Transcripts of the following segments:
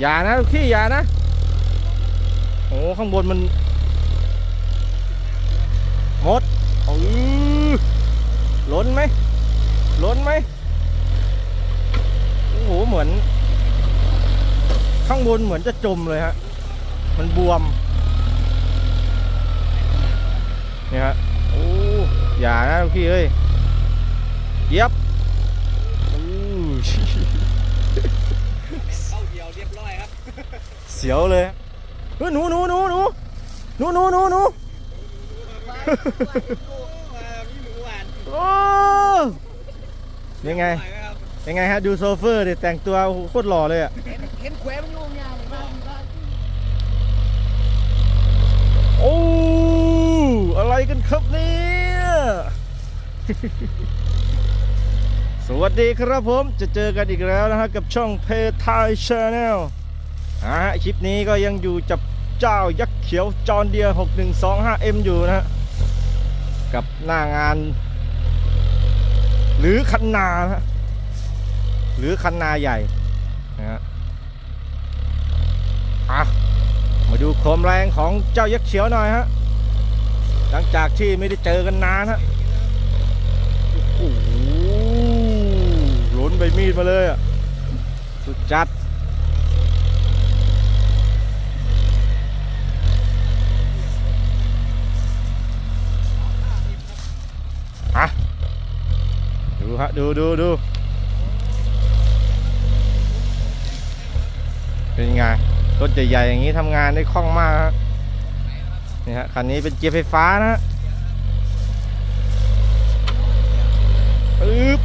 อย่านะลูกพี่อย่านะ โอ้ข้างบนมันหมดเออล้นไหมล้นไหมโอ้โหเหมือน ข้างบนเหมือนจะจมเลยฮะ มันบวมเนี่ยฮะโอ้อย่านะพี่เอ้ยเย็บอู้ เข้าเดียวเรียบร้อยครับ เสียวเลยเฮ้ยหนูหนูหนูหนูหนูหนูหนูหนูมาพี่หมูหวานโอ้ยังไงปล่อยไหมครับยังไงฮะ ดูโซเฟอร์ดิแต่งตัวโอ้โหโคตรหล่อเลยอะเห็นเห็นแขวนมันอยู่ยาวเลยบ้างบ้างโอ้อะไรกันครับเนี่ยสวัสดีครับผมจะเจอกันอีกแล้วนะฮะกับช่องเพทายชาแนล ฮะคลิปนี้ก็ยังอยู่จับเจ้ายักษ์เขียวจอนเดีย 6125M อยู่นะฮะกับหน้างาน หรือคันนานะฮะหรือคันนาใหญ่นะฮะอะมาดูความแรงของเจ้ายักษ์เขียวหน่อยฮะหลังจากที่ไม่ได้เจอกันนานฮะโอ้โหหล้นใบมีดมาเลยอะสุดจัด อะ ดูดูดูเป็นไงรถใหญ่ๆอย่างนี้ทำงานได้คล่องมากนี่ฮะคันนี้เป็นเกียร์ไฟฟ้านะฮะปึ๊บ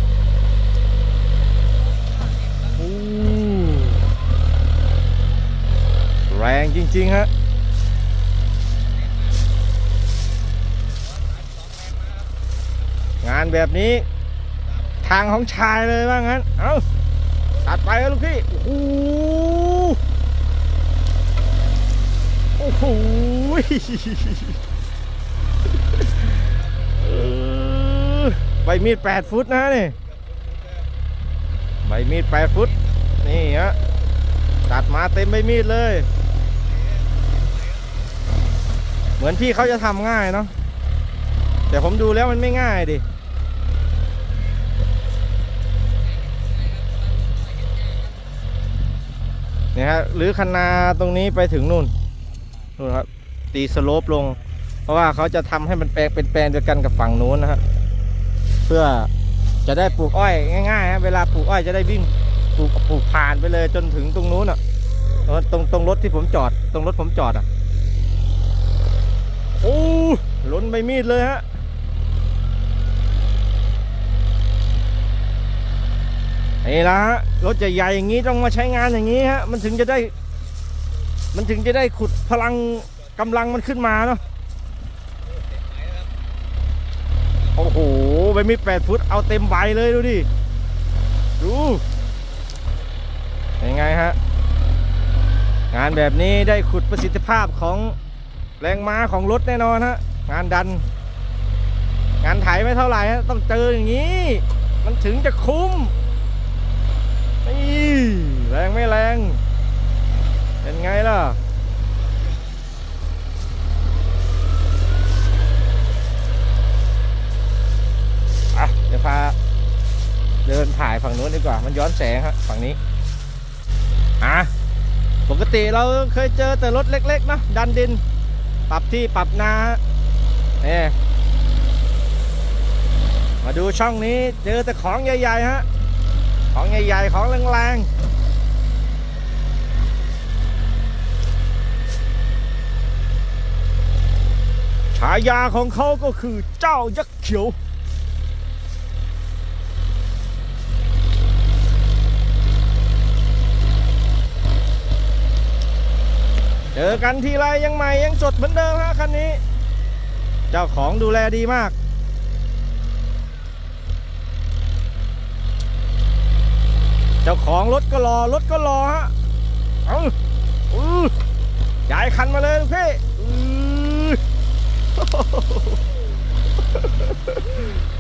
แรงจริง ๆ ฮะงานแบบนี้ ทางของชายเลยว่างั้น เอ้าตัดไปครับลูกพี่ โอ้โหโอ้โหใบมีด 8 ฟุตนะนี่ใบมีด 8 ฟุต นี่ฮะตัดมาเต็มใบมีดเลย เหมือนพี่เขาจะทำง่ายเนาะแต่ผมดูแล้วมันไม่ง่ายดิ เนี่ยฮะหรือคันนาตรงนี้ไปถึงนู่นนู่นครับตีสโลปลง เพราะว่าเขาจะทำให้มันแปลงเป็นแปลงเดียวกันกับฝั่งนู้นนะฮะเพื่อจะได้ปลูกอ้อยง่ายๆฮะเวลาปลูกอ้อยจะได้วิ่งปลูกปลูกผ่านไปเลยจนถึงตรงนู้นอะตรงตรงตรงรถที่ผมจอด ตรงรถผมจอดอะโอ้ล้นใบมีดเลยฮะ นี่ละฮะรถใหญ่ๆอย่างนี้ต้องมาใช้งานอย่างนี้ฮะมันถึงจะได้ มันถึงจะได้ขุดพลังกำลังมันขึ้นมาเนาะโอ้โหใบมีดแปดฟุตเอาเต็มใบเลยดูดิดูยังไงฮะงานแบบนี้ได้ขุดประสิทธิภาพของแรงม้าของรถแน่นอนฮะงานดัน งานไถไม่เท่าไหร่ฮะต้องเจออย่างนี้ มันถึงจะคุ้ม แรงไม่แรง เป็นไงล่ะ อะ เดี๋ยวพา เดินถ่ายฝั่งนู้นดีกว่า มันย้อนแสงครับฝั่งนี้ อะ ปกติเราเคยเจอแต่รถเล็ก ๆ นะ ดันดิน ปรับที่ปรับนาเนี่ยมาดูช่องนี้เจอแต่ของใหญ่ ๆ ฮะ ของใหญ่ๆ ของแรงๆ ฉายาของเขาก็คือเจ้ายักษ์เขียว เจอกันทีไรยังใหม่ยังสดเหมือนเดิมฮะคันนี้ เจ้าของดูแลดีมาก จ้าของรถก็รอรถก็รอฮะเอาอือย้ายคันมาเลยลูกพี่อือ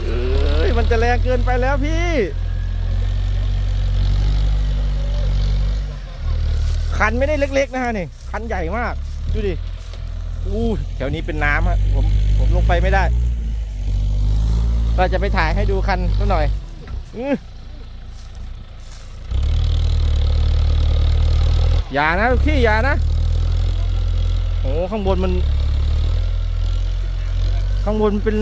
เอ้ยมันจะแรงเกินไปแล้วพี่ คันไม่ได้เล็กๆนะฮะนี่คันใหญ่มาก ดูดิอู้แถวนี้เป็นน้ำฮะผมผมลงไปไม่ได้ก็จะไปถ่ายให้ดูคันสักหน่อย อือ อย่านะพี่อย่านะโอ้ข้างบนมัน ข้างบนเป็น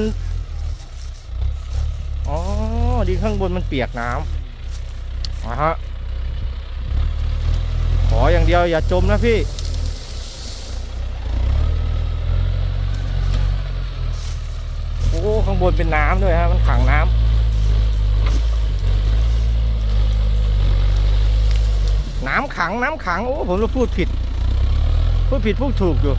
อ๋อดีข้างบนมันเปียกน้ำอะฮะขออย่างเดียวอย่าจมนะพี่โอ้ข้างบนเป็นน้ำด้วยฮะมันขังน้ำ น้ำขังน้ำขัง โอ้ ผมจะพูดผิด พูดผิดพูดถูกอยู่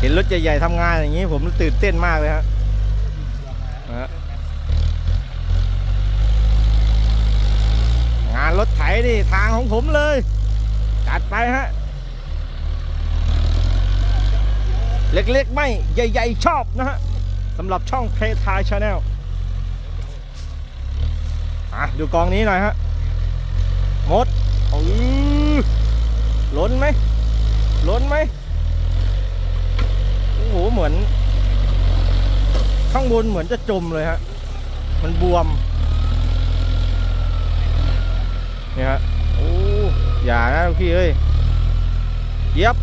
เห็นรถใหญ่ๆทำงานอย่างนี้ ผมตื่นเต้นมากเลยฮะงานรถไถนี่ทางของผมเลย จัดไปฮะ เล็กๆไม่ ใหญ่ ๆ ชอบนะฮะสำหรับช่องเพทายชาแนลอะ ดูกองนี้หน่อยฮะหมดอือล้นไหมล้นไหมโอ้โห เหมือน ข้างบนเหมือนจะจมเลยฮะ มันบวม เนี่ยฮะ โอ้ อย่านะพี่เอ้ยเย็บ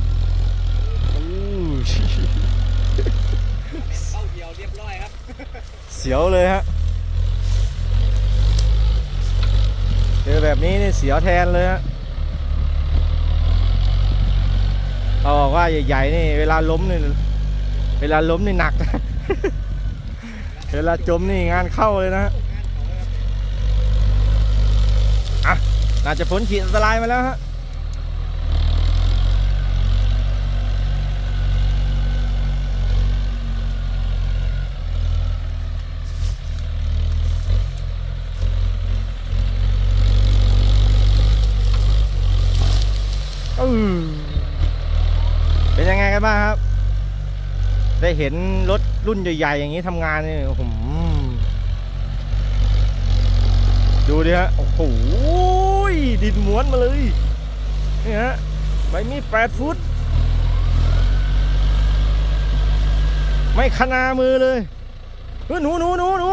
อู้เข้าเดียวเรียบร้อยครับ เสียวเลยฮะเจอแบบนี้นี่เสียวแทนเลยฮะเขาบอกว่าใหญ่ๆนี่เวลาล้มนี่เวลาล้มนี่หนัก เวลาจมนี่งานเข้าเลยนะฮะอะ น่าจะพ้นขีดอันตรายมาแล้วฮะเป็นยังไงกันบ้างครับ ได้เห็นรถรุ่นใหญ่ๆอย่างนี้ทำงานนี่ผมดูดิฮะ โอ้โห ดินม้วนมาเลยนี่ฮะใบมีดแปดฟุต ไม่ขนามือเลยเฮ้ยหนูหนูหนูหนู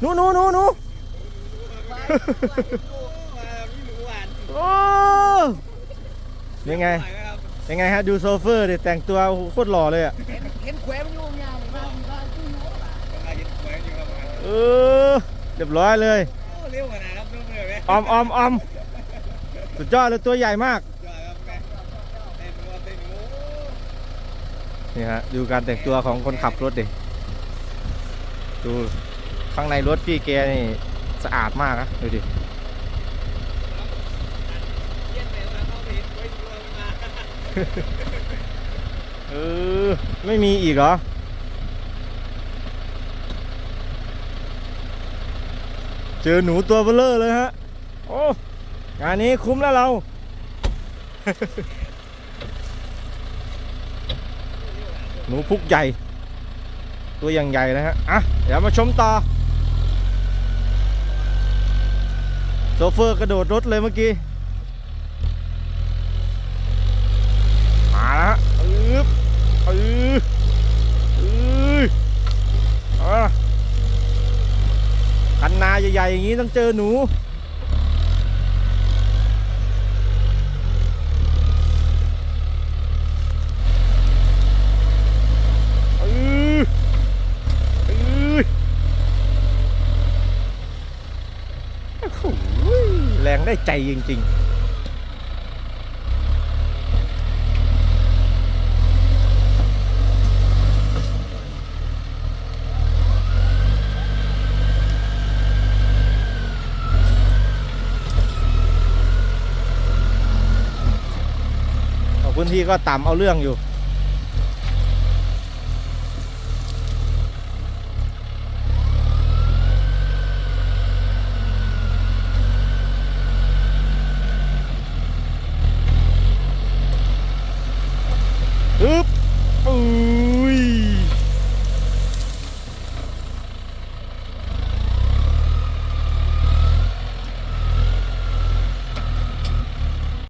หนูหนูหนูหนูมาพี่หนูหวานโอ้ยังไงไหวไหมครับยังไงฮะ ดูโซเฟอร์ดิแต่งตัวโคตรหล่อเลยอะเห็นเห็นแขวนมันอยู่งานเลยบ้านบ้านที่หนูอะกำลังเห็นแขวนอยู่ครับเออเรียบร้อยเลยโอ้เร็วขนาดครับเร็วเลยไหมออมออมออม สุดยอดเลยตัวใหญ่มากยอดครับแม่เต้นหนูเต้นหนูนี่ฮะดูการแต่งตัวของคนขับรถดิดูข้างในรถพี่แกนี่สะอาดมากนะดูดิเยี่ยมเลยนะเขาไปเห็นแขวนอยู่มาเออไม่มีอีกเหรอเจอหนูตัวเบลเลอร์เลยฮะ โอ้ งานนี้คุ้มแล้วเรา หนูพุกใหญ่ ตัวอย่างใหญ่นะฮะ อะ เดี๋ยวมาชมต่อ โซเฟอร์กระโดดรถเลยเมื่อกี้ มาแล้วฮะอึ๊บอึ๊บอึ๊บอะคันนาใหญ่ๆอย่างนี้ต้องเจอหนู อื้ออื้อโอ้โหแรง ได้ใจจริง ๆพื้นที่ก็ต่ำเอาเรื่องอยู่